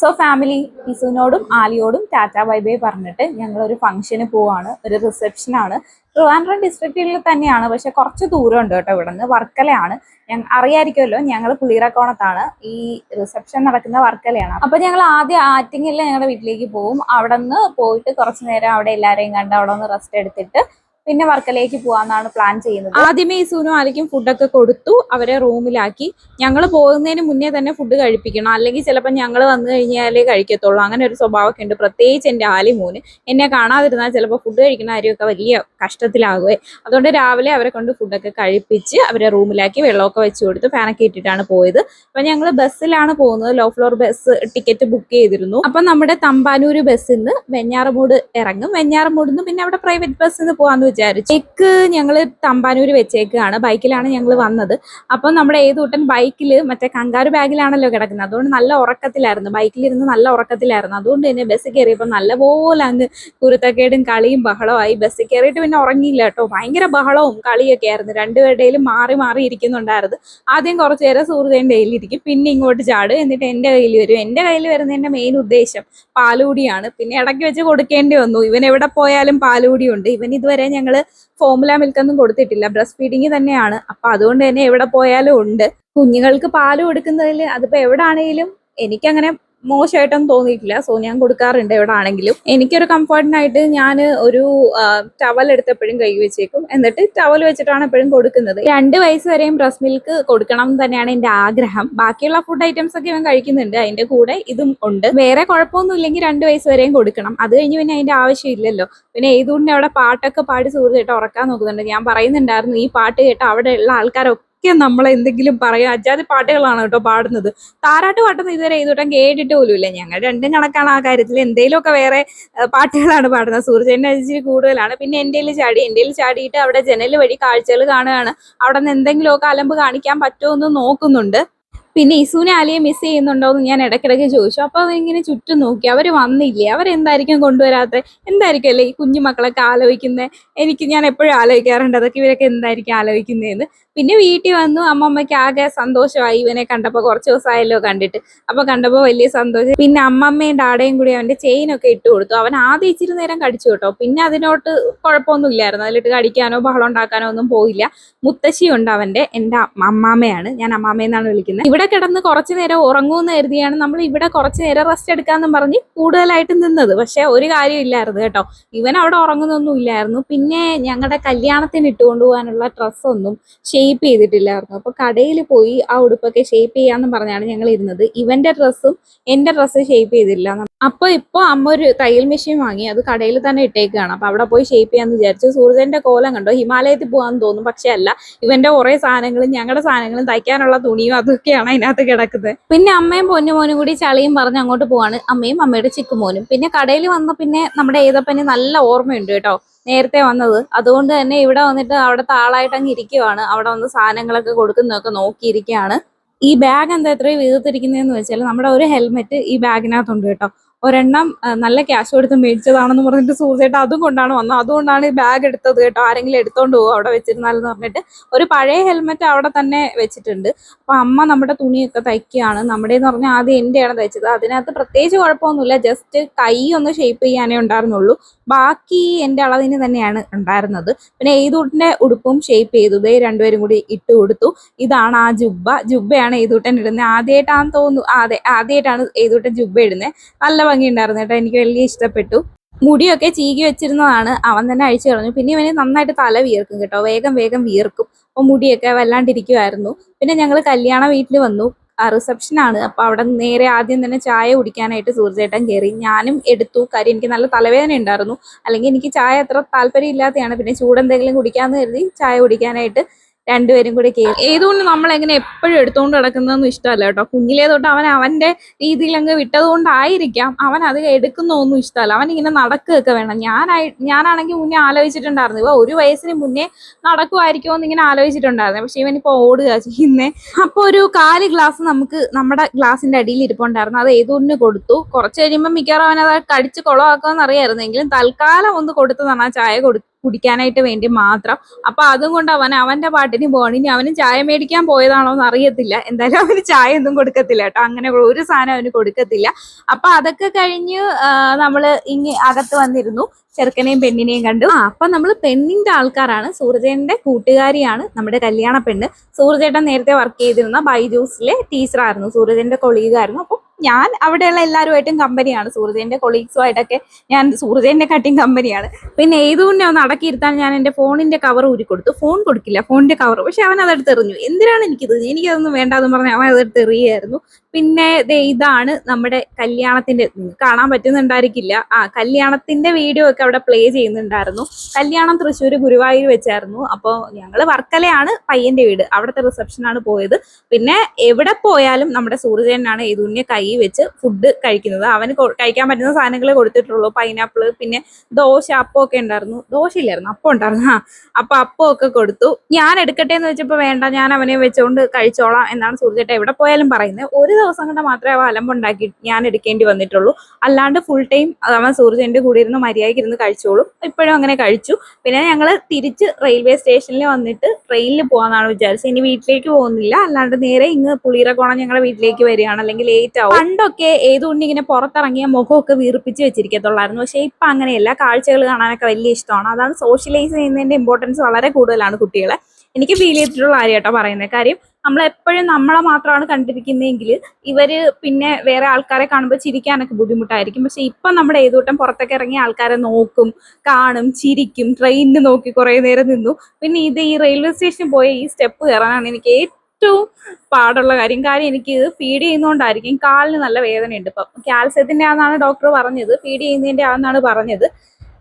So family ഇസുവിനോടും ആലിയോടും tata bye bye പറഞ്ഞിട്ട് ഒരു ഫംഗ്ഷന് പോവാണ്. ഒരു റിസപ്ഷനാണ് ട്രിവാൻഡ്രം ഡിസ്ട്രിക്റ്റിൽ തന്നെയാണ്. പക്ഷെ കുറച്ച് ദൂരം ഉണ്ട് കേട്ടോ ഇവിടെ നിന്ന് വർക്കലയാണ്. ഞങ്ങൾ അറിയായിരിക്കുമല്ലോ ഞങ്ങൾ പുളിയിറക്കോണത്താണ്. ഈ റിസപ്ഷൻ നടക്കുന്ന വർക്കലയാണ്. അപ്പൊ ഞങ്ങൾ ആദ്യം ആറ്റിങ്ങിൽ ഞങ്ങളുടെ വീട്ടിലേക്ക് പോവും. അവിടെ നിന്ന് പോയിട്ട് കുറച്ച് നേരം അവിടെ എല്ലാവരെയും കണ്ട് അവിടെ ഒന്ന് റെസ്റ്റ് എടുത്തിട്ട് പിന്നെ വർക്കലേക്ക് പോകാന്നാണ് പ്ലാൻ ചെയ്യുന്നത്. ആദ്യമേ ഈ സൂനും ആലിക്കും ഫുഡൊക്കെ കൊടുത്തു അവരെ റൂമിലാക്കി ഞങ്ങൾ പോകുന്നതിന് മുന്നേ തന്നെ ഫുഡ് കഴിപ്പിക്കണം. അല്ലെങ്കിൽ ചിലപ്പോൾ ഞങ്ങൾ വന്നു കഴിഞ്ഞാലേ കഴിക്കത്തുള്ളൂ. അങ്ങനെ ഒരു സ്വഭാവമൊക്കെ ഉണ്ട്. പ്രത്യേകിച്ച് എന്റെ ആലി മൂന്ന് എന്നെ കാണാതിരുന്നാൽ ചിലപ്പോൾ ഫുഡ് കഴിക്കുന്ന കാര്യമൊക്കെ വലിയ കഷ്ടത്തിലാകുവേ. അതുകൊണ്ട് രാവിലെ അവരെ കൊണ്ട് ഫുഡൊക്കെ കഴിപ്പിച്ച് അവരെ റൂമിലാക്കി വെള്ളമൊക്കെ വെച്ച് കൊടുത്ത് ഫാനൊക്കെ ഇട്ടിട്ടാണ് പോയത്. അപ്പം ഞങ്ങൾ ബസ്സിലാണ് പോകുന്നത്. Low floor bus ticket book ചെയ്തിരുന്നു. അപ്പം നമ്മുടെ തമ്പാനൂർ ബസ്സിൽ നിന്ന് വെഞ്ഞാറമൂട് ഇറങ്ങും. വെഞ്ഞാറമൂട് നിന്ന് പിന്നെ അവിടെ പ്രൈവറ്റ് ബസ്സിൽ നിന്ന് പോകാമെന്ന് വിചാരിച്ചു. ബൈക്ക് ഞങ്ങൾ തമ്പാനൂര് വെച്ചേക്കാണ്. ബൈക്കിലാണ് ഞങ്ങൾ വന്നത്. അപ്പം നമ്മുടെ ഏതൂട്ടൻ ബൈക്കിൽ മറ്റേ കങ്കാരു ബാഗിലാണല്ലോ കിടക്കുന്നത്. അതുകൊണ്ട് നല്ല ഉറക്കത്തിലായിരുന്നു. ബൈക്കിലിരുന്ന് നല്ല ഉറക്കത്തിലായിരുന്നു. അതുകൊണ്ട് തന്നെ ബസ് കയറിയപ്പോൾ നല്ലപോലെ അങ്ങ് കുരുത്തക്കേടും കളിയും ബഹളമായി ബസ് കയറിയിട്ട് പിന്നെ ഉറങ്ങിയില്ല കേട്ടോ. ഭയങ്കര ബഹളവും കളിയൊക്കെ ആയിരുന്നു. രണ്ടുപേരുടെയിലും മാറി മാറി ഇരിക്കുന്നുണ്ടായിരുന്നു. ആദ്യം കുറച്ച് നേരം സൂര്യന്റെ കയ്യിലിരിക്കും. പിന്നെ ഇങ്ങോട്ട് ചാടും. എന്നിട്ട് എന്റെ കയ്യിൽ വരും. എന്റെ കയ്യിൽ വരുന്നതിന്റെ മെയിൻ ഉദ്ദേശം പാലുകൂടിയാണ് പിന്നെ ഇടയ്ക്ക് വെച്ച് കൊടുക്കേണ്ടി വന്നു. ഇവൻ എവിടെ പോയാലും പാലുകൂടിയുണ്ട് ഇവൻ ഇതുവരെ ഫോമുല മിൽക്കൊന്നും കൊടുത്തിട്ടില്ല. ബ്രസ്റ്റ് ഫീഡിങ് തന്നെയാണ്. അപ്പൊ അതുകൊണ്ട് തന്നെ എവിടെ പോയാലും ഉണ്ട്. കുഞ്ഞുങ്ങൾക്ക് പാൽ കൊടുക്കുന്നതിൽ അതിപ്പോ എവിടെ ആണെങ്കിലും എനിക്കങ്ങനെ മോശമായിട്ടൊന്നും തോന്നിയിട്ടില്ല. സോ ഞാൻ കൊടുക്കാറുണ്ട് എവിടെ ആണെങ്കിലും എനിക്കൊരു കംഫർട്ടിനായിട്ട് ഞാൻ ഒരു ടവൽ എടുത്തപ്പോഴും കൈ വെച്ചേക്കും. എന്നിട്ട് ടവൽ വെച്ചിട്ടാണ് എപ്പോഴും കൊടുക്കുന്നത്. രണ്ട് വയസ്സ് വരെയും ബ്രസ്റ്റ് മിൽക്ക് കൊടുക്കണം എന്ന് തന്നെയാണ് എന്റെ ആഗ്രഹം. ബാക്കിയുള്ള ഫുഡ് ഐറ്റംസ് ഒക്കെ ഇവൻ കഴിക്കുന്നുണ്ട്. അതിന്റെ കൂടെ ഇതും ഉണ്ട്. വേറെ കുഴപ്പമൊന്നും ഇല്ലെങ്കിൽ രണ്ട് വയസ്സ് വരെയും കൊടുക്കണം. അത് കഴിഞ്ഞ് പിന്നെ അതിന്റെ ആവശ്യമില്ലല്ലോ. പിന്നെ ഏതുകൊണ്ട് അവിടെ പാട്ടൊക്കെ പാടി സുഹൃത്തായിട്ട് ഉറക്കാൻ നോക്കുന്നുണ്ട്. ഞാൻ പറയുന്നുണ്ടായിരുന്നു ഈ പാട്ട് കേട്ട് അവിടെയുള്ള ആൾക്കാരൊക്കെ നമ്മളെ എന്തെങ്കിലും പറയും അജാതി പാട്ടുകളാണ് കേട്ടോ പാടുന്നത്. താരാട്ട് പാട്ടൊന്നും ഇതുവരെ ഏതുവട്ടം കേട്ടിട്ട് പോലുമില്ല ഞങ്ങൾ രണ്ടും കണക്കാണ് ആ കാര്യത്തിൽ. എന്തെങ്കിലുമൊക്കെ വേറെ പാട്ടുകളാണ് പാടുന്നത്. സൂർജന്റെ ഇച്ചിരി കൂടുതലാണ്. പിന്നെ എന്റെ ചാടി എന്റെ ചാടിയിട്ട് അവിടെ ജനൽ വഴി കാഴ്ചകൾ കാണുകയാണ്. അവിടെ നിന്ന് എന്തെങ്കിലുമൊക്കെ അലമ്പ് കാണിക്കാൻ പറ്റുമോ എന്ന് നോക്കുന്നുണ്ട്. പിന്നെ ഇസുവിനെ ആലിയെ മിസ് ചെയ്യുന്നുണ്ടോ എന്ന് ഞാൻ ഇടയ്ക്കിടയ്ക്ക് ചോദിച്ചു. അപ്പൊ അതിങ്ങനെ ചുറ്റും നോക്കി. അവർ വന്നില്ലേ? അവരെന്തായിരിക്കും കൊണ്ടുവരാത്ത? എന്തായിരിക്കും അല്ലേ ഈ കുഞ്ഞു മക്കളൊക്കെ ആലോചിക്കുന്നത് എനിക്ക് ഞാൻ എപ്പോഴും ആലോചിക്കാറുണ്ട് അതൊക്കെ ഇവരൊക്കെ എന്തായിരിക്കും ആലോചിക്കുന്നതെന്ന് പിന്നെ വീട്ടിൽ വന്നു. അമ്മമ്മയ്ക്ക് ആകെ സന്തോഷമായി ഇവനെ കണ്ടപ്പോൾ കുറച്ച് ദിവസമായല്ലോ കണ്ടിട്ട്. അപ്പൊ കണ്ടപ്പോൾ വലിയ സന്തോഷം. പിന്നെ അമ്മമ്മയും ഡാഡയും കൂടി അവന്റെ ചെയിനൊക്കെ ഇട്ട് കൊടുത്തു. അവൻ ആദ്യം ഇച്ചിരി നേരം കടിച്ചു കേട്ടോ. പിന്നെ അതിനോട്ട് കുഴപ്പമൊന്നും ഇല്ലായിരുന്നു. അതിലിട്ട് കടിക്കാനോ ബഹളം ഉണ്ടാക്കാനോ ഒന്നും പോയില്ല. മുത്തശ്ശിയുണ്ട് അവന്റെ എന്റെ അമ്മാമ്മയാണ്. ഞാൻ അമ്മാമ്മയെന്നാണ് വിളിക്കുന്നത്. ഇവിടെ കിടന്ന് കുറച്ചു നേരം ഉറങ്ങുമെന്ന് കരുതിയാണ് നമ്മൾ ഇവിടെ കുറച്ചു നേരം റെസ്റ്റ് എടുക്കാന്ന് പറഞ്ഞ് കൂടുതലായിട്ട് നിന്നത്. പക്ഷെ ഒരു കാര്യം ഇല്ലായിരുന്നു കേട്ടോ. ഇവൻ അവിടെ ഉറങ്ങുന്നൊന്നും ഇല്ലായിരുന്നു. പിന്നെ ഞങ്ങളുടെ കല്യാണത്തിന് ഇട്ടുകൊണ്ട് പോകാനുള്ള ഡ്രസ്സൊന്നും ഷേപ്പ് ചെയ്തിട്ടില്ലായിരുന്നു. അപ്പൊ കടയിൽ പോയി ആ ഉടുപ്പൊക്കെ ഷേപ്പ് ചെയ്യാന്ന് പറഞ്ഞാണ് ഞങ്ങൾ ഇരുന്നത്. ഇവന്റെ ഡ്രസ്സും എന്റെ ഡ്രസ്സ് ഷേപ്പ് ചെയ്തില്ല. അപ്പൊ ഇപ്പൊ അമ്മ ഒരു തയ്യൽ മെഷീൻ വാങ്ങി അത് കടയിൽ തന്നെ ഇട്ടേക്കുകയാണ് അപ്പൊ അവിടെ പോയി ഷേപ്പ് ചെയ്യാന്ന് വിചാരിച്ചു. സൂര്യന്റെ കോലം കണ്ടോ? ഹിമാലയത്തിൽ പോകാൻ തോന്നും പക്ഷെ അല്ല. ഇവന്റെ കുറെ സാധനങ്ങളും ഞങ്ങളുടെ സാധനങ്ങളും തയ്ക്കാനുള്ള തുണിയും അതൊക്കെയാണ് അതിനകത്ത് കിടക്കുന്നത് പിന്നെ അമ്മയും പൊന്നുമോനും കൂടി ചളിയും പറഞ്ഞ് അങ്ങോട്ട് പോവാണ്. അമ്മയും അമ്മയുടെ ചിക്കുമോനും പിന്നെ കടയിൽ വന്ന പിന്നെ നമ്മുടെ ഏതപ്പന് നല്ല ഓർമ്മയുണ്ട് കേട്ടോ. നേരത്തെ വന്നത്. അതുകൊണ്ട് തന്നെ ഇവിടെ വന്നിട്ട് അവിടെ ആളായിട്ട് അങ്ങ് ഇരിക്കുവാണ്. അവിടെ വന്ന് സാധനങ്ങളൊക്കെ കൊടുക്കുന്നതൊക്കെ നോക്കിയിരിക്കുകയാണ്. ഈ ബാഗ് എന്താ എത്രയും വീതത്തിരിക്കുന്നതെന്ന് വെച്ചാൽ നമ്മുടെ ഒരു ഹെൽമെറ്റ് ഈ ബാഗിനകത്തുണ്ട് കേട്ടോ. ഒരെണ്ണം നല്ല ക്യാഷ് കൊടുത്ത് മേടിച്ചതാണെന്ന് പറഞ്ഞിട്ട് സൂസേട്ട് അതും കൊണ്ടാണ് വന്നത്. അതുകൊണ്ടാണ് ഈ ബാഗ് എടുത്തത് കേട്ടോ. ആരെങ്കിലും എടുത്തോണ്ട് പോകും അവിടെ വെച്ചിരുന്നാലെന്ന് പറഞ്ഞിട്ട്. ഒരു പഴയ ഹെൽമെറ്റ് അവിടെ തന്നെ വെച്ചിട്ടുണ്ട്. അപ്പൊ അമ്മ നമ്മുടെ തുണിയൊക്കെ തയ്ക്കുകയാണ്. നമ്മുടെ എന്ന് പറഞ്ഞാൽ ആദ്യം എന്റെയാണ് തയ്ച്ചത്. അതിനകത്ത് പ്രത്യേകിച്ച് കുഴപ്പമൊന്നുമില്ല. ജസ്റ്റ് കൈ ഒന്ന് ഷേപ്പ് ചെയ്യാനേ ഉണ്ടായിരുന്നുള്ളൂ. ബാക്കി എന്റെ അളവിന് തന്നെയാണ് ഉണ്ടായിരുന്നത്. പിന്നെ ഏതുട്ടിന്റെ ഉടുപ്പും ഷേപ്പ് ചെയ്തു. ദേ രണ്ടുപേരും കൂടി ഇട്ട് കൊടുത്തു. ഇതാണ് ആ ജുബ്ബ. ജുബ്ബയാണ് ഏതൂട്ടൻ ഇടുന്നത്. ആദ്യമായിട്ടാണെന്ന് തോന്നുന്നു. അതെ. ആദ്യമായിട്ടാണ് ഏതൂട്ടൻ ജുബ്ബ ഇടുന്നത്. നല്ല ഭംഗിയുണ്ടായിരുന്നു കേട്ടോ. എനിക്ക് വലിയ ഇഷ്ടപ്പെട്ടു. മുടിയൊക്കെ ചീകി വെച്ചിരുന്നതാണ്. അവൻ തന്നെ അഴിച്ചു കളഞ്ഞു. പിന്നെ ഇവന് നന്നായിട്ട് തല വീർക്കും കേട്ടോ. വേഗം വേഗം വീർക്കും അപ്പൊ മുടിയൊക്കെ വല്ലാണ്ടിരിക്കുമായിരുന്നു പിന്നെ ഞങ്ങൾ കല്യാണ വീട്ടിൽ വന്നു. റിസപ്ഷൻ ആണ്. അപ്പൊ അവിടെ നേരെ ആദ്യം തന്നെ ചായ കുടിക്കാനായിട്ട് സൂർജേട്ടൻ കയറി. ഞാനും എടുത്തു. കാര്യം എനിക്ക് നല്ല തലവേദന ഉണ്ടായിരുന്നു. അല്ലെങ്കിൽ എനിക്ക് ചായ അത്ര താല്പര്യം ഇല്ലാത്തതാണ് പിന്നെ ചൂടെന്തെങ്കിലും കുടിക്കാമെന്ന് കരുതി ചായ കുടിക്കാനായിട്ട് രണ്ടുപേരും കൂടി കേൾക്കും ഏതുകൊണ്ട് നമ്മൾ എങ്ങനെ എപ്പോഴും എടുത്തുകൊണ്ട് നടക്കുന്നതൊന്നും ഇഷ്ടമല്ല കേട്ടോ. കുഞ്ഞിലേ തൊട്ട് അവൻ അവന്റെ രീതിയിൽ അങ്ങ് വിട്ടതുകൊണ്ടായിരിക്കാം അവൻ അത് എടുക്കുന്നതൊന്നും ഇഷ്ടമല്ല. അവൻ ഇങ്ങനെ നടക്കുകയൊക്കെ വേണം. ഞാനായി ഞാനാണെങ്കിൽ മുന്നേ ആലോചിച്ചിട്ടുണ്ടായിരുന്നു. ഇപ്പൊ ഒരു വയസ്സിന് മുന്നേ നടക്കുമായിരിക്കുമോ എന്ന് ഇങ്ങനെ ആലോചിച്ചിട്ടുണ്ടായിരുന്നു. പക്ഷെ ഇവൻ ഇപ്പൊ ഓടുക ചെയ്യുന്നേ. അപ്പൊ ഒരു കാൽ ഗ്ലാസ് നമുക്ക് നമ്മുടെ ഗ്ലാസിന്റെ അടിയിൽ ഇരിപ്പുണ്ടായിരുന്നു. അത് ഏതുകൊണ്ട് കൊടുത്തു? കുറച്ച് കഴിയുമ്പോൾ മിക്കവാറും അവൻ അത് കടിച്ച് കുളമാക്കുമെന്ന് അറിയായിരുന്നെങ്കിലും തൽക്കാലം ഒന്ന് കൊടുത്തതാണ് ആ ചായ കൊടു കുടിക്കാനായിട്ട് വേണ്ടി മാത്രം. അപ്പൊ അതും കൊണ്ട് അവൻ അവന്റെ പാട്ടിന് പോകണം ഇനി അവന് ചായ മേടിക്കാൻ പോയതാണോ എന്ന് അറിയത്തില്ല. എന്തായാലും അവന് ചായ ഒന്നും കൊടുക്കത്തില്ല കേട്ടോ. അങ്ങനെ ഒരു സാധനം അവന് കൊടുക്കത്തില്ല. അപ്പൊ അതൊക്കെ കഴിഞ്ഞ് ആ, നമ്മൾ ഇങ്ങ് അകത്ത് വന്നിരുന്നു. ചെറുക്കനെയും പെണ്ണിനെയും കണ്ടു. ആ അപ്പൊ നമ്മൾ പെണ്ണിന്റെ ആൾക്കാരാണ്. സൂര്യചേട്ടന്റെ കൂട്ടുകാരിയാണ് നമ്മുടെ കല്യാണ പെണ്ണ്. സൂർജേട്ടൻ നേരത്തെ വർക്ക് ചെയ്തിരുന്ന ബൈജൂസിലെ ടീച്ചറായിരുന്നു സൂര്യചേട്ടന്റെ കൊളീഗായിരുന്നു അപ്പൊ ഞാൻ അവിടെയുള്ള എല്ലാവരുമായിട്ടും കമ്പനിയാണ് സൂര്യചേട്ടന്റെ കൊളീഗ്സുമായിട്ടൊക്കെ ഞാൻ സൂര്യചേട്ടന്റെ കട്ടിങ് കമ്പനിയാണ് പിന്നെ ഏതുകൊണ്ട് ഒന്ന് അടക്കിയിരുത്താൻ ഞാൻ എന്റെ ഫോണിന്റെ കവർ ഊരി കൊടുത്തു. ഫോൺ കൊടുക്കില്ല ഫോണിന്റെ കവർ പക്ഷെ അവൻ അതെടുത്ത് എറിഞ്ഞു. എന്തിനാണ് എനിക്കിത്? എനിക്കതൊന്നും വേണ്ടാന്ന് പറഞ്ഞ് അവൻ അതെടുത്ത് എറിയായിരുന്നു പിന്നെ ഇതാണ് നമ്മുടെ കല്യാണത്തിന്റെ കാണാൻ പറ്റുന്നുണ്ടായിരിക്കില്ല. ആ കല്യാണത്തിന്റെ വീഡിയോ ഒക്കെ അവിടെ പ്ലേ ചെയ്യുന്നുണ്ടായിരുന്നു. കല്യാണം തൃശ്ശൂർ ഗുരുവായൂർ വെച്ചായിരുന്നു. അപ്പോൾ ഞങ്ങൾ വർക്കലയാണ് പയ്യന്റെ വീട്. അവിടുത്തെ റിസപ്ഷനാണ് പോയത്. പിന്നെ എവിടെ പോയാലും നമ്മുടെ സൂര്യചേട്ടനാണ് ഏതുണ്ണിയെ കൈ വെച്ച് ഫുഡ് കഴിക്കുന്നത്. അവന് കഴിക്കാൻ പറ്റുന്ന സാധനങ്ങളെ കൊടുത്തിട്ടുള്ളൂ. പൈനാപ്പിൾ പിന്നെ ദോശ അപ്പം ഒക്കെ ഉണ്ടായിരുന്നു. ദോശ ഇല്ലായിരുന്നു അപ്പം ഉണ്ടായിരുന്നു. ആ അപ്പൊ ഒക്കെ കൊടുത്തു. ഞാൻ എടുക്കട്ടെ എന്ന് വെച്ചപ്പോൾ വേണ്ട ഞാൻ അവനെ വെച്ചുകൊണ്ട് കഴിച്ചോളാം എന്നാണ് സൂര്യചേട്ടൻ എവിടെ പോയാലും പറയുന്നത്. ഒരു ദിവസം കൊണ്ട് മാത്രമേ അവ അലമ്പുണ്ടാക്കി ഞാൻ എടുക്കേണ്ടി വന്നിട്ടുള്ളൂ. അല്ലാണ്ട് ഫുൾ ടൈം അവൻ സൂര്യചേട്ടന്റെ കൂടെ ഇരുന്ന് മര്യാദയ്ക്ക് ഇരുന്ന് കഴിച്ചോളും. ഇപ്പോഴും അങ്ങനെ കഴിച്ചു. പിന്നെ ഞങ്ങൾ തിരിച്ച് റെയിൽവേ സ്റ്റേഷനിൽ വന്നിട്ട് ട്രെയിനിൽ പോകാന്നാണ് വിചാരിച്ചത്. ഇനി വീട്ടിലേക്ക് പോകുന്നില്ല. അല്ലാണ്ട് നേരെ ഇങ്ങ് പുളിയിറക്കോണം ഞങ്ങളുടെ വീട്ടിലേക്ക് വരികയാണ്. അല്ലെങ്കിൽ ലേറ്റ് ആവും. പണ്ടൊക്കെ ഏതുകൊണ്ട് ഇങ്ങനെ പുറത്തിറങ്ങിയ മുഖമൊക്കെ വീർപ്പിച്ച് വെച്ചിരിക്കത്തുള്ളായിരുന്നു. പക്ഷേ ഇപ്പൊ അങ്ങനെയല്ല. കാഴ്ചകൾ കാണാനൊക്കെ വലിയ ഇഷ്ടമാണ്. അതാണ് സോഷ്യലൈസ് ചെയ്യുന്നതിന്റെ ഇമ്പോർട്ടൻസ് വളരെ കൂടുതലാണ് കുട്ടികളെ. എനിക്ക് ഫീൽ ചെയ്തിട്ടുള്ള കാര്യം കേട്ടോ പറയുന്നത്. കാര്യം നമ്മൾ എപ്പോഴും നമ്മളെ മാത്രമാണ് കണ്ടിരിക്കുന്നതെങ്കിൽ ഇവർ പിന്നെ വേറെ ആൾക്കാരെ കാണുമ്പോൾ ചിരിക്കാനൊക്കെ ബുദ്ധിമുട്ടായിരിക്കും. പക്ഷെ ഇപ്പൊ നമ്മുടെ ഏതൂട്ടം പുറത്തൊക്കെ ഇറങ്ങിയ ആൾക്കാരെ നോക്കും കാണും ചിരിക്കും ട്രെയിനിന് നോക്കി കുറെ നേരം നിന്നു. പിന്നെ ഇത് ഈ റെയിൽവേ സ്റ്റേഷനിൽ പോയ ഈ സ്റ്റെപ്പ് കയറാനാണ് എനിക്ക് ഏറ്റവും പാടുള്ള കാര്യം. കാര്യം എനിക്ക് ഫീഡ് ചെയ്യുന്നതുകൊണ്ടായിരിക്കും കാലിന് നല്ല വേദനയുണ്ട്. ഇപ്പം കാൽസ്യത്തിന്റെ ആണെന്നാണ് ഡോക്ടർ പറഞ്ഞത്. ഫീഡ് ചെയ്യുന്നതിന്റെ ആണെന്നാണ് പറഞ്ഞത്.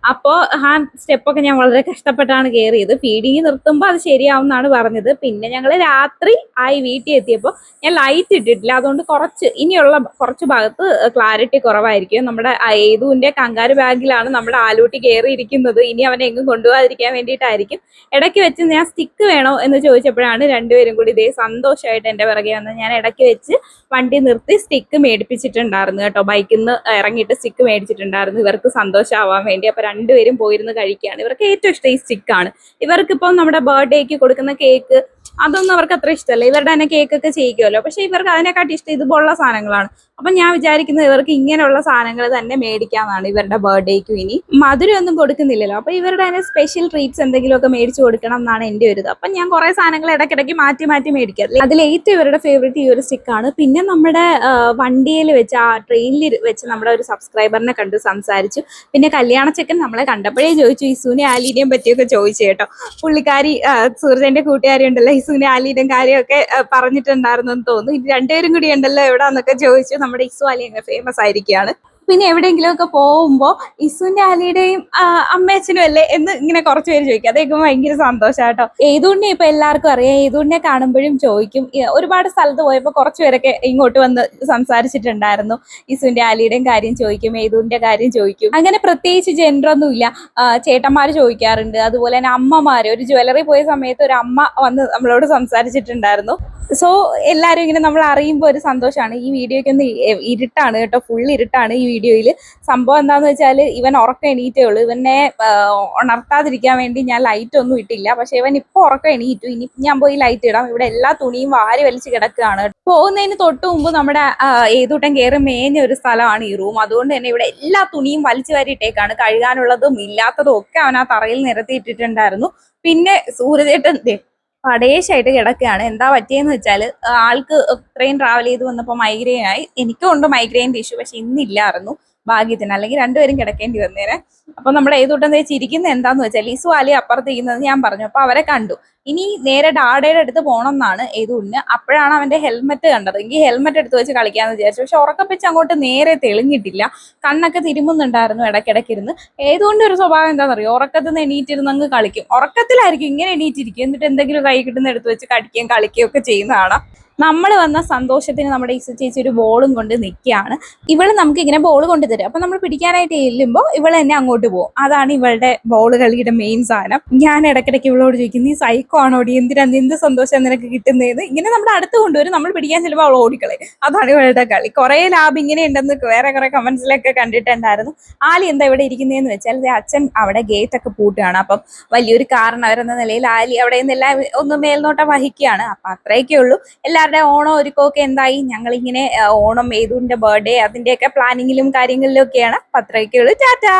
അപ്പോൾ ആ സ്റ്റെപ്പൊക്കെ ഞാൻ വളരെ കഷ്ടപ്പെട്ടാണ് കയറിയത് ഫീഡിങ് നിർത്തുമ്പോൾ അത് ശരിയാവുന്നാണ് പറഞ്ഞത്. പിന്നെ ഞങ്ങൾ രാത്രി ആയി വീട്ടിൽ എത്തിയപ്പോൾ ഞാൻ ലൈറ്റ് ഇട്ടിട്ടില്ല. അതുകൊണ്ട് കുറച്ച് ഇനിയുള്ള കുറച്ച് ഭാഗത്ത് ക്ലാരിറ്റി കുറവായിരിക്കും. നമ്മുടെ ഏതുവിന്റെ കങ്കാരു ബാഗിലാണ് നമ്മുടെ ആലൂട്ടി കയറിയിരിക്കുന്നത് ഇനി അവനെ എങ്ങും കൊണ്ടുപോകാതിരിക്കാൻ വേണ്ടിയിട്ടായിരിക്കും. ഇടയ്ക്ക് വെച്ച് ഞാൻ സ്റ്റിക്ക് വേണോ എന്ന് ചോദിച്ചപ്പോഴാണ് രണ്ടുപേരും കൂടി ഇതേ സന്തോഷമായിട്ട് എന്റെ പിറകെ വന്ന് ഞാൻ ഇടയ്ക്ക് വെച്ച് വണ്ടി നിർത്തി സ്റ്റിക്ക് മേടിപ്പിച്ചിട്ടുണ്ടായിരുന്നു കേട്ടോ. ബൈക്കിൽ നിന്ന് ഇറങ്ങിയിട്ട് സ്റ്റിക്ക് മേടിച്ചിട്ടുണ്ടായിരുന്നു. ഇവർക്ക് സന്തോഷമാവാൻ വേണ്ടി. അപ്പൊ രണ്ടുപേരും പോയിരുന്ന് കഴിക്കുകയാണ്. ഇവർക്ക് ഏറ്റവും ഇഷ്ടം ഈ സ്റ്റിക്കാണ്. ഇവർക്കിപ്പം നമ്മുടെ ബർത്ത്ഡേക്ക് കൊടുക്കുന്ന കേക്ക് അതൊന്നും അവർക്ക് അത്ര ഇഷ്ടമല്ല. ഇവരുടെ തന്നെ കേക്കൊക്കെ ചെയ്യിക്കുമല്ലോ. പക്ഷെ ഇവർക്ക് അതിനെക്കാട്ടി ഇഷ്ടം ഇതുപോലുള്ള സാധനങ്ങളാണ്. അപ്പൊ ഞാൻ വിചാരിക്കുന്നത് ഇവർക്ക് ഇങ്ങനെയുള്ള സാധനങ്ങൾ തന്നെ മേടിക്കാന്നാണ് ഇവരുടെ ബർത്ത്ഡേക്കും ഇനി. മധുരം ഒന്നും കൊടുക്കുന്നില്ലല്ലോ. അപ്പൊ ഇവരുടെ തന്നെ സ്പെഷ്യൽ ട്രീറ്റ്സ് എന്തെങ്കിലുമൊക്കെ മേടിച്ചു കൊടുക്കണം എന്നാണ് എന്റെ ഒരു ഇത്. അപ്പൊ ഞാൻ കുറെ സാധനങ്ങൾ ഇടയ്ക്കിടയ്ക്ക് മാറ്റി മാറ്റി മേടിക്കാം അതിൽ ഏറ്റവും ഇവരുടെ ഫേവറേറ്റ് ഈ ഒരു സ്റ്റിക്കാണ് പിന്നെ നമ്മുടെ വണ്ടിയിൽ വെച്ച് ആ ട്രെയിനിൽ വെച്ച് നമ്മുടെ ഒരു സബ്സ്ക്രൈബറിനെ കണ്ട് സംസാരിച്ചു. പിന്നെ കല്യാണ ചെക്കൻ നമ്മളെ കണ്ടപ്പോഴേ ചോദിച്ചു ഇസുവിനെ ആലീനെയും പറ്റിയൊക്കെ ചോദിച്ചു കേട്ടോ. പുള്ളിക്കാരി സൂരജന്റെ കൂട്ടുകാരി ഉണ്ടല്ലോ ഇസുവിനെ ആലീനെയും കാര്യമൊക്കെ പറഞ്ഞിട്ടുണ്ടായിരുന്നു എന്ന് തോന്നുന്നു. രണ്ടുപേരും കൂടി ഉണ്ടല്ലോ എവിടാന്നൊക്കെ ചോദിച്ചു. നമ്മുടെ ഇസ്വാലി അങ്ങ് ഫേമസ് ആയിരിക്കുകയാണ് പിന്നെ എവിടെയെങ്കിലുമൊക്കെ പോകുമ്പോൾ ഇസുവിന്റെ ആലിയുടെയും ആ, അമ്മയച്ഛനും അല്ലേ എന്ന് ഇങ്ങനെ കുറച്ച് പേര് ചോദിക്കും. അതൊക്കെ ഭയങ്കര സന്തോഷമാട്ടോ ഏതുണ്ണിയെ ഇപ്പൊ എല്ലാവർക്കും അറിയാം. ഏതുണ്ണിയെ കാണുമ്പോഴും ചോദിക്കും. ഒരുപാട് സ്ഥലത്ത് പോയപ്പോൾ കുറച്ച് പേരൊക്കെ ഇങ്ങോട്ട് വന്ന് സംസാരിച്ചിട്ടുണ്ടായിരുന്നു. ഇസുവിന്റെ ആലിയുടെയും കാര്യം ചോദിക്കും ഏതുവിന്റെ കാര്യം ചോദിക്കും. അങ്ങനെ പ്രത്യേകിച്ച് ജെൻഡർ ഇല്ല ചേട്ടന്മാർ ചോദിക്കാറുണ്ട്. അതുപോലെ തന്നെ അമ്മമാർ ഒരു ജ്വല്ലറി പോയ സമയത്ത് ഒരു അമ്മ വന്ന് നമ്മളോട് സംസാരിച്ചിട്ടുണ്ടായിരുന്നു. സോ എല്ലാവരും ഇങ്ങനെ നമ്മൾ അറിയുമ്പോൾ ഒരു സന്തോഷമാണ് ഈ വീഡിയോയ്ക്ക് ഒന്ന് ഇരുട്ടാണ് കേട്ടോ. ഫുൾ ഇരുട്ടാണ് ഈ വീഡിയോയിൽ സംഭവം എന്താന്ന് വെച്ചാൽ ഇവൻ ഉറക്കം എണീറ്റേ ഉള്ളൂ. ഇവനെ ഉണർത്താതിരിക്കാൻ വേണ്ടി ഞാൻ ലൈറ്റ് ഒന്നും ഇട്ടില്ല. പക്ഷെ ഇവൻ ഇപ്പൊ ഉറക്കം എണീറ്റു. ഇനി ഞാൻ പോയി ലൈറ്റ് ഇടാം. ഇവിടെ എല്ലാ തുണിയും വാരി വലിച്ച് കിടക്കുകയാണ്. പോകുന്നതിന് തൊട്ട് മുമ്പ് നമ്മുടെ ഏതൂട്ടം കയറി മേഞ്ഞ ഒരു സ്ഥലമാണ് ഈ റൂം അതുകൊണ്ട് തന്നെ ഇവിടെ എല്ലാ തുണിയും വലിച്ചു വാരിയിട്ടേക്കാണ് കഴുകാനുള്ളതും ഇല്ലാത്തതും ഒക്കെ അവൻ ആ തറയിൽ നിരത്തിയിട്ടിട്ടുണ്ടായിരുന്നു. പിന്നെ സൂര്യചേട്ടൻ പടേശായിട്ട് കിടക്കുകയാണ്. എന്താ പറ്റിയെന്ന് വെച്ചാൽ ആൾക്ക് ഇത്രയും ട്രാവൽ ചെയ്ത് വന്നപ്പോൾ മൈഗ്രെയിൻ ആയി. എനിക്കും ഉണ്ട് മൈഗ്രെയിൻ ഇഷ്യൂ പക്ഷെ ഇന്നില്ലായിരുന്നു. ഭാഗ്യത്തിന്. അല്ലെങ്കിൽ രണ്ടുപേരും കിടക്കേണ്ടി വന്നേനെ. അപ്പൊ നമ്മൾ ഏതൂട്ടം ചിരിക്കുന്നത് എന്താന്ന് വെച്ചാൽ ഈ സ്വാലി അപ്പുറത്തിരിക്കുന്നത് ഞാൻ പറഞ്ഞു. അപ്പൊ അവരെ കണ്ടു. ഇനി നേരെ ഡാഡയുടെ അടുത്ത് പോകണം എന്നാണ് ഏതൂടിന് അപ്പോഴാണ് അവന്റെ ഹെൽമെറ്റ് കണ്ടത്. എങ്കിൽ ഹെൽമെറ്റ് എടുത്ത് വെച്ച് കളിക്കാന്ന് വിചാരിച്ചു. പക്ഷെ ഉറക്കപ്പിച്ച് അങ്ങോട്ട് നേരെ തെളിഞ്ഞിട്ടില്ല. കണ്ണൊക്കെ തിരുമുന്നുണ്ടായിരുന്നു ഇടയ്ക്കിടയ്ക്കിരുന്ന് ഏതുകൊണ്ട് ഒരു സ്വഭാവം എന്താണെന്നറിയോ? ഉറക്കത്തിൽ നിന്ന് എണീറ്റിരുന്ന് അങ്ങ് കളിക്കും. ഉറക്കത്തിലായിരിക്കും ഇങ്ങനെ എണീറ്റിരിക്കും. എന്നിട്ട് എന്തെങ്കിലും കൈ കിട്ടുന്ന എടുത്ത് വെച്ച് കടിക്കുകയും കളിക്കുകയും ഒക്കെ ചെയ്യുന്നതാണ്. നമ്മൾ വന്ന സന്തോഷത്തിന് നമ്മുടെ ഈസ ചേച്ചി ഒരു ബോളും കൊണ്ട് നിൽക്കുകയാണ്. ഇവൾ നമുക്ക് ഇങ്ങനെ ബോൾ കൊണ്ട് തരും. അപ്പൊ നമ്മൾ പിടിക്കാനായിട്ട് ചെല്ലുമ്പോൾ ഇവൾ തന്നെ അങ്ങോട്ട് പോകും. അതാണ് ഇവളുടെ ബോൾ കളിയുടെ മെയിൻ സാധനം. ഞാൻ ഇടയ്ക്കിടയ്ക്ക് ഇവളോട് ചോദിക്കും നീ സൈക്കോ ആണോടി എന്തിനാ എന്ത് സന്തോഷം നിനക്ക് കിട്ടുന്നതെന്ന് ഇങ്ങനെ നമ്മുടെ അടുത്ത് കൊണ്ടുവരും. നമ്മൾ പിടിക്കാൻ ചെല്ലുമ്പോൾ അവൾ ഓടിക്കളെ അതാണ് ഇവളുടെ കളി. കുറെ ലാബ് ഇങ്ങനെ ഉണ്ടെന്ന് വേറെ കുറെ കമന്റ്സിലൊക്കെ കണ്ടിട്ടുണ്ടായിരുന്നു. ആലി എന്താ ഇവിടെ ഇരിക്കുന്നതെന്ന് വെച്ചാൽ അച്ഛൻ അവിടെ ഗേറ്റ് ഒക്കെ പൂട്ടുകയാണ്. അപ്പം വലിയൊരു കാരണവരെന്ന നിലയിൽ ആലി അവിടെ നിന്നെല്ലാം ഒന്ന് മേൽനോട്ടം വഹിക്കുകയാണ്. അപ്പൊ അത്രയൊക്കെ ഉള്ളൂ എല്ലാവരുടെ ഓണം ഒരുക്കമൊക്കെ എന്തായി? ഞങ്ങൾ ഇങ്ങനെ ഓണം ഏതുവിന്റെ ബർത്ത്ഡേ അതിന്റെയൊക്കെ പ്ലാനിങ്ങിലും കാര്യങ്ങളിലും ഒക്കെയാണ് പത്രയ്ക്കുള്ളൂ ടാറ്റാ!